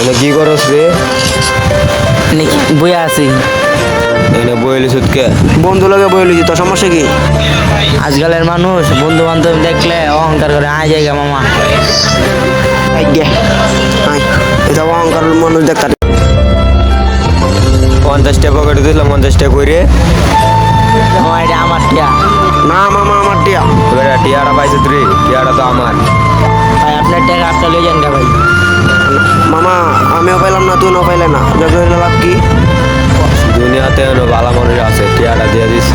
এনে কি করস রে? বইয়া আছি। এনে বইলি সুদকে বন্ধু লগে বইলি তোর সমস্যা কি? আজকালের মানুষ বন্ধু বান্ধব দেখলে অহংকার করে আয় জায়গা মামা। আজ্ঞে আয়। এটা অহংকার মানুষ দেখতে পঞ্চাশ টাকা পকেটে দিলাম পঞ্চাশ টাকা করে এটা আমার টিয়া। না মামা আমার টিয়া। এবার টিয়াটা পাইছে তুই টিয়াটা তো আমার। আপনার টাকা আপনি লই যান গা ভাই মামা, আমিও পাইলাম না, তুইও পাইলে না। লাভ কি? দুনিয়াতে ভালো মানুষ আছে টিয়াটা দিয়ে দিস।